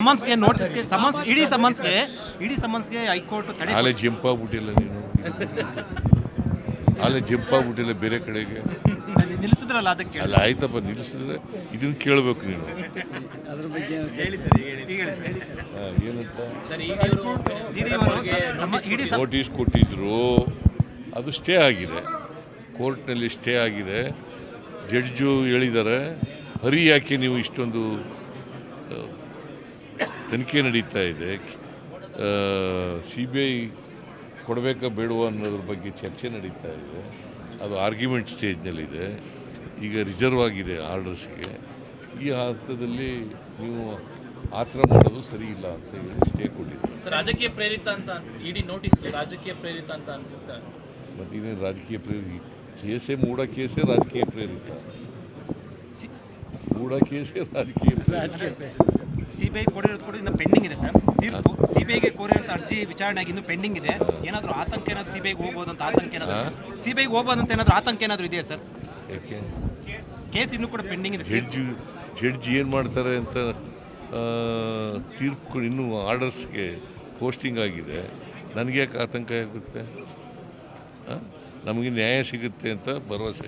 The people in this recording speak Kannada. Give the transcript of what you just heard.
ಸಮನ್ಸ್ಗೆ ನೋಟಿಸ್ಗೆ ಸಮನ್ಸ್ ಇಡೀ ಸಮನ್ಸ್ಗೆ ಇಡೀ ಸಮನ್ಸ್ಗೆ ಹೈಕೋರ್ಟ್ ತಡೆ ಆಲೆ ಜಂಪ್ ಆಗ್ಬಿಟ್ಟಿಲ್ಲ ನೀನು. ಆಲೆ ಜಂಪ್ ಆಗ್ಬಿಟ್ಟಿಲ್ಲ ಬೇರೆ ಕಡೆಗೆ. ನಿಲ್ಲಿಸಿದ್ರಲ್ಲ ಅದಕ್ಕೆ? ಅಲ್ಲ ಆಯ್ತಪ್ಪ ನಿಲ್ಲಿಸಿದ್ರೆ ಇದನ್ನ ಕೇಳಬೇಕು ನೀನು. ಹಾ, ಏನಂತ? ಇಡೀ ಸಮ- ಇಡೀ ಸಮ- ನೋಟಿಸ್ ಕೊಟ್ಟಿದ್ರು ಅದು ಸ್ಟೇ ಆಗಿದೆ. ಕೋರ್ಟ್ನಲ್ಲಿ ಸ್ಟೇ ಆಗಿದೆ. ಜಡ್ಜು ಹೇಳಿದ್ದಾರೆ ಹರಿ ಯಾಕೆ ನೀವು ಇಷ್ಟೊಂದು ಆ, ತನಿಖೆ ನಡೀತಾ ಇದೆ. ಸಿ ಬಿ ಐ ಕೊಡಬೇಕಾ ಬೇಡುವ ಅನ್ನೋದ್ರ ಬಗ್ಗೆ ಚರ್ಚೆ ನಡೀತಾ ಇದೆ. ಅದು ಆರ್ಗ್ಯುಮೆಂಟ್ ಸ್ಟೇಜ್ನಲ್ಲಿದೆ. ಈಗ ರಿಸರ್ವ್ ಆಗಿದೆ ಆರ್ಡರ್ಸ್ಗೆ. ಈ ಹಂತದಲ್ಲಿ ನೀವು ಆ ಥರ ಮಾಡೋದು ಸರಿ ಇಲ್ಲ ಅಂತ ಹೇಳಿ ಸ್ಟೇ ಸರ್ ರಾಜಕೀಯ ಪ್ರೇರಿತ ಅಂತ ಇಡೀ ನೋಟಿಸ್ ರಾಜಕೀಯ ಪ್ರೇರಿತ ಅಂತ ಅನ್ಸುತ್ತೆ. ಮತ್ತು ಇನ್ನೇನು ರಾಜಕೀಯ ಪ್ರೇರಿತ ಕೇಸೇ ಮೂಡ ಕೇಸೆ ರಾಜಕೀಯ ಪ್ರೇರಿತ. ಮೂಡ ಕೇಸೇ ರಾಜಕೀಯ ಪ್ರೇರಿತ. ಸಿಬಿಐ ಕೊಡಿರೋದು ಕೂಡ ಇನ್ನು ಪೆಂಡಿಂಗ್ ಇದೆ ಸರ್. ತೀರ್ಪು ಸಿಬಿಐಗೆ ಕೋರಿರೋಂಥ ಅರ್ಜಿ ವಿಚಾರಣೆ ಆಗಿ ಇನ್ನು ಪೆಂಡಿಂಗ್ ಇದೆ. ಏನಾದರೂ ಆತಂಕ ಏನಾದರೂ ಸಿಬಿಐಗೆ ಹೋಗ್ಬೋದು ಅಂತ ಆತಂಕ ಏನಾದರೂ ಸಿಬಿಐಗೆ ಹೋಗ್ಬೋದಂತ ಅಂತ ಏನಾದರೂ ಆತಂಕ ಏನಾದರೂ ಇದೆಯಾ ಸರ್? ಕೇಸ್ ಇನ್ನೂ ಕೂಡ ಪೆಂಡಿಂಗ್ ಇದೆ. ಜಡ್ಜ್ ಜಡ್ಜ್ ಏನು ಮಾಡ್ತಾರೆ ಅಂತ ತೀರ್ಪು ಇನ್ನೂ ಆರ್ಡರ್ಸ್ಗೆ ಪೋಸ್ಟಿಂಗ್ ಆಗಿದೆ. ನನಗೆ ಯಾಕೆ ಆತಂಕ ಆಗುತ್ತೆ? ನಮಗೆ ನ್ಯಾಯ ಸಿಗುತ್ತೆ ಅಂತ ಭರವಸೆ